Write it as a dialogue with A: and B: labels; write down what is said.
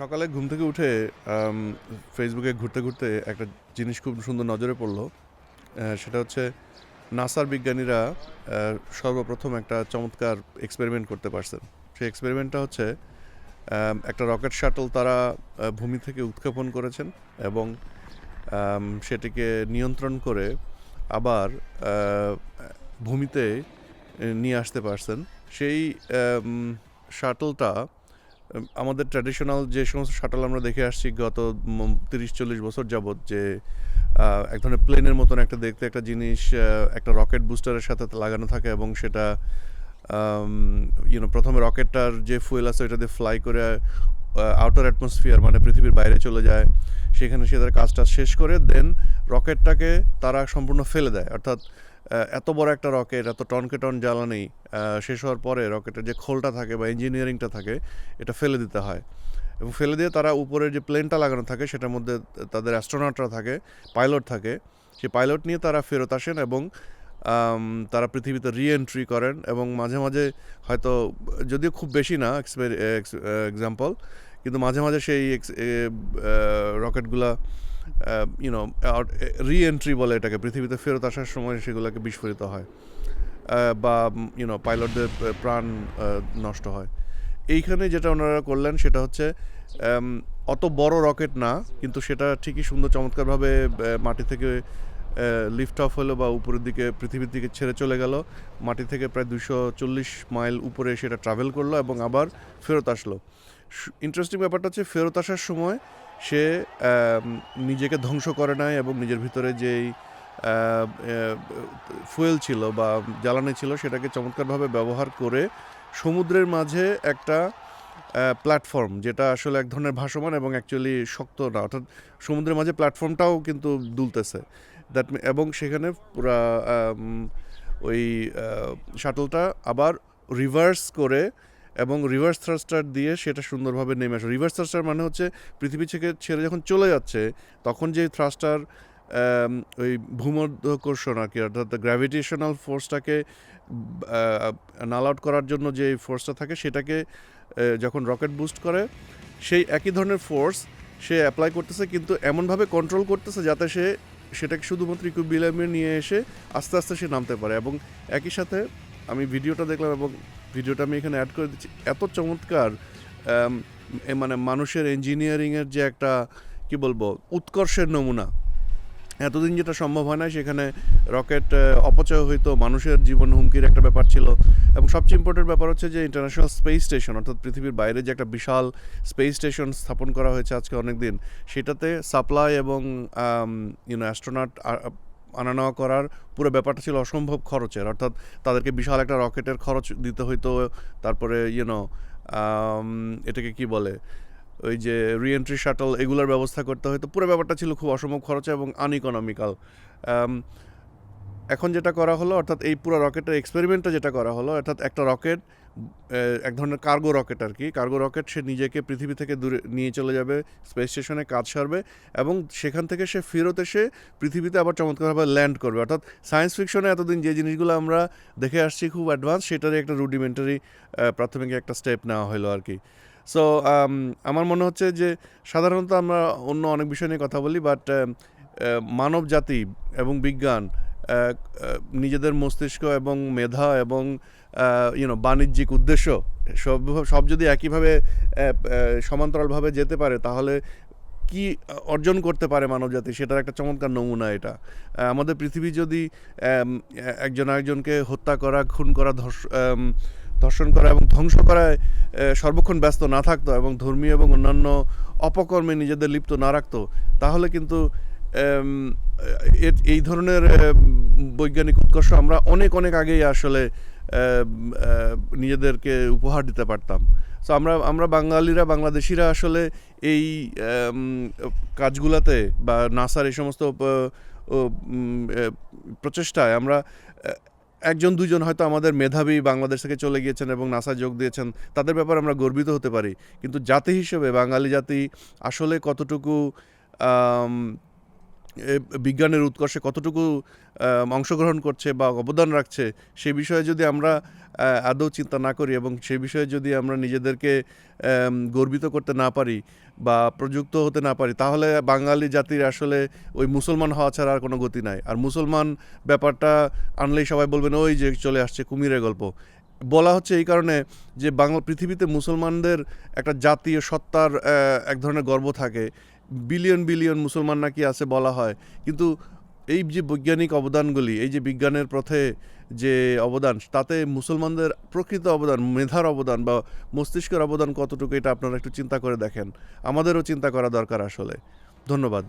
A: সকালে ঘুম থেকে উঠে ফেসবুকে ঘুরতে ঘুরতে একটা জিনিস খুব সুন্দর নজরে পড়ল। সেটা হচ্ছে নাসার বিজ্ঞানীরা সর্বপ্রথম একটা চমৎকার এক্সপেরিমেন্ট করতে পারছেন। সেই এক্সপেরিমেন্টটা হচ্ছে একটা রকেট শাটল তারা ভূমি থেকে উৎক্ষেপণ করেছেন এবং সেটিকে নিয়ন্ত্রণ করে আবার ভূমিতে নিয়ে আসতে পারছেন। সেই শাটলটা আমাদের ট্র্যাডিশনাল যে সমস্ত শাটল আমরা দেখে আসছি গত তিরিশ, চল্লিশ বছর যাবৎ যে এক ধরনের প্লেনের মতন একটা দেখতে একটা জিনিস একটা রকেট বুস্টারের সাথে লাগানো থাকে এবং সেটা ইউনো প্রথমে রকেটটার যে ফুয়েল আছে ওইটা দিয়ে ফ্লাই করে আউটার অ্যাটমসফিয়ার মানে পৃথিবীর বাইরে চলে যায়। সেখানে সে তার কাজটা শেষ করে দেন রকেটটাকে তারা সম্পূর্ণ ফেলে দেয়। অর্থাৎ এত বড় একটা রকেট, এত টনকে টন জ্বালানি শেষ হওয়ার পরে রকেটের যে খোলটা থাকে বা ইঞ্জিনিয়ারিংটা থাকে, এটা ফেলে দিতে হয়। এবং ফেলে দিয়ে তারা উপরের যে প্লেনটা লাগানো থাকে, সেটার মধ্যে তাদের অ্যাস্ট্রোনটরা থাকে পাইলট থাকে, সেই পাইলট নিয়ে তারা ফেরত আসেন এবং তারা পৃথিবীতে রি এন্ট্রি করেন এবং মাঝে মাঝে হয়তো, যদিও খুব বেশি না এক্সাম্পল কিন্তু মাঝে মাঝে সেই রকেটগুলা ইউনো রি এন্ট্রি বলে এটাকে, পৃথিবীতে ফেরত আসার সময় সেগুলোকে বিস্ফোরিত হয় বা ইউনো পাইলটদের প্রাণ নষ্ট হয়। এইখানে যেটা ওনারা করলেন সেটা হচ্ছে অত বড় রকেট না, কিন্তু সেটা ঠিকই সুন্দর চমৎকারভাবে মাটি থেকে লিফট অফ হলো বা উপরের দিকে, পৃথিবীর দিকে ছেড়ে চলে গেল। মাটি থেকে প্রায় দুশো চল্লিশ মাইল উপরে সেটা ট্রাভেল করল এবং আবার ফেরত আসলো। ইন্টারেস্টিং ব্যাপারটা হচ্ছে ফেরত আসার সময় সে নিজেকে ধ্বংস করে নাই এবং নিজের ভিতরে যেই ফুয়েল ছিল বা জ্বালানি ছিল সেটাকে চমৎকারভাবে ব্যবহার করে সমুদ্রের মাঝে একটা প্ল্যাটফর্ম যেটা আসলে এক ধরনের ভাসমান এবং অ্যাকচুয়ালি শক্ত না, অর্থাৎ সমুদ্রের মাঝে প্ল্যাটফর্মটাও কিন্তু দুলতেছে। দ্যাট এবং সেখানে পুরা ওই শাটলটা আবার রিভার্স করে এবং রিভার্স থ্রাস্টার দিয়ে সেটা সুন্দরভাবে নেমে আসে। রিভার্স থ্রাস্টার মানে হচ্ছে পৃথিবী থেকে ছেড়ে যখন চলে যাচ্ছে, তখন যে থ্রাস্টার ওই ভূমধ্যকর্ষণ আর কি, অর্থাৎ গ্র্যাভিটেশনাল ফোর্সটাকে নাল আউট করার জন্য যে ফোর্সটা থাকে, সেটাকে যখন রকেট বুস্ট করে, সেই একই ধরনের ফোর্স সে অ্যাপ্লাই করতেছে কিন্তু এমনভাবে কন্ট্রোল করতেছে যাতে সে সেটাকে শুধুমাত্র ইকুইবিলামে নিয়ে এসে আস্তে আস্তে সে নামতে পারে। এবং একই সাথে আমি ভিডিওটা দেখলাম এবং ভিডিওটা আমি এখানে অ্যাড করে দিচ্ছি। এত চমৎকার মানে মানুষের ইঞ্জিনিয়ারিংয়ের যে একটা, কি বলব, উৎকর্ষের নমুনা। এতদিন যেটা সম্ভব হয় না সেখানে রকেট অপচয় হইতো, মানুষের জীবন হুমকির একটা ব্যাপার ছিল। এবং সবচেয়ে ইম্পর্টেন্ট ব্যাপার হচ্ছে যে ইন্টারন্যাশনাল স্পেস স্টেশন অর্থাৎ পৃথিবীর বাইরে যে একটা বিশাল স্পেস স্টেশন স্থাপন করা হয়েছে আজকে অনেক দিন সেটাতে সাপ্লাই এবং ইউনো অ্যাস্ট্রোনট আনা নেওয়া করার পুরো ব্যাপারটা ছিল অসম্ভব খরচের। অর্থাৎ তাদেরকে বিশাল একটা রকেটের খরচ দিতে হইতো, তারপরে ইউনো এটাকে কি বলে? ওই যে রিএন্ট্রি শাটল এগুলোর ব্যবস্থা করতে হয়তো পুরো ব্যাপারটা ছিল খুব অসম্ভব খরচে এবং আনইকোনমিক্যাল এখন যেটা করা হলো, অর্থাৎ এই পুরো রকেটের এক্সপেরিমেন্টটা যেটা করা হলো, অর্থাৎ একটা রকেট এক ধরনের কার্গো রকেট আর কি। কার্গো রকেট সে নিজেকে পৃথিবী থেকে দূরে নিয়ে চলে যাবে স্পেস স্টেশনে কাজ সারবে এবং সেখান থেকে সে ফেরত এসে পৃথিবীতে আবার চমৎকারভাবে ল্যান্ড করবে। অর্থাৎ সায়েন্স ফিকশনে এতদিন যে জিনিসগুলো আমরা দেখে আসছি খুব অ্যাডভান্স সেটারই একটা রুডিমেন্টারি প্রাথমিক একটা স্টেপ নেওয়া হলো আর কি। সো আমার মনে হচ্ছে যে সাধারণত আমরা অন্য অনেক বিষয় নিয়ে কথা বলি বাট মানব জাতি এবং বিজ্ঞান নিজেদের মস্তিষ্ক এবং মেধা এবং ইউনো বাণিজ্যিক উদ্দেশ্য সব সব যদি একইভাবে সমান্তরালভাবে যেতে পারে, তাহলে কি অর্জন করতে পারে মানবজাতি সেটার একটা চমৎকার নমুনা এটা। আমাদের পৃথিবী যদি একজন আরেকজনকে হত্যা করা, খুন করা, ধর্ষ- ধর্ষণ করা এবং ধ্বংস করায় সর্বক্ষণ ব্যস্ত না থাকতো এবং ধর্মীয় এবং অন্যান্য অপকর্মে নিজেদের লিপ্ত না রাখতো, তাহলে কিন্তু এই ধরনের বৈজ্ঞানিক উৎকর্ষ আমরা অনেক অনেক আগেই আসলে নিজেদেরকে উপহার দিতে পারতাম। সো আমরা আমরা বাঙালিরা, বাংলাদেশিরা আসলে এই কাজগুলাতে বা নাসার এই সমস্ত প্রচেষ্টায় আমরা একজন, দুজন হয়তো আমাদের মেধাবী বাংলাদেশ থেকে চলে গিয়েছেন এবং নাসা যোগ দিয়েছেন, তাদের ব্যাপারে আমরা গর্বিত হতে পারি। কিন্তু জাতি হিসেবে, বাঙালি জাতি আসলে কতটুকু বিজ্ঞানের উৎকর্ষে কতটুকু অংশগ্রহণ করছে বা অবদান রাখছে, সে বিষয়ে যদি আমরা আদৌ চিন্তা না করি এবং সে বিষয়ে যদি আমরা নিজেদেরকে গর্বিত করতে না পারি বা প্রযুক্ত হতে না পারি, তাহলে বাঙালি জাতির আসলে ওই মুসলমান হওয়া ছাড়া আর কোনো গতি নাই। আর মুসলমান ব্যাপারটা আনলেই সবাই বলবেন, ওই যে চলে আসছে কুমিরের গল্প। বলা হচ্ছে এই কারণে যে বাংলা, পৃথিবীতে মুসলমানদের একটা জাতীয় সত্তার এক ধরনের গর্ব থাকে। বিলিয়ন বিলিয়ন মুসলমান নাকি আছে বলা হয়। কিন্তু এই যে বৈজ্ঞানিক অবদানগুলি, এই যে বিজ্ঞানের পথে যে অবদান, তাতে মুসলমানদের প্রকৃত অবদান, মেধার অবদান বা মস্তিষ্কের অবদান কতটুকু, এটা আপনারা একটু চিন্তা করে দেখেন। আমাদেরও চিন্তা করা দরকার আসলে। ধন্যবাদ।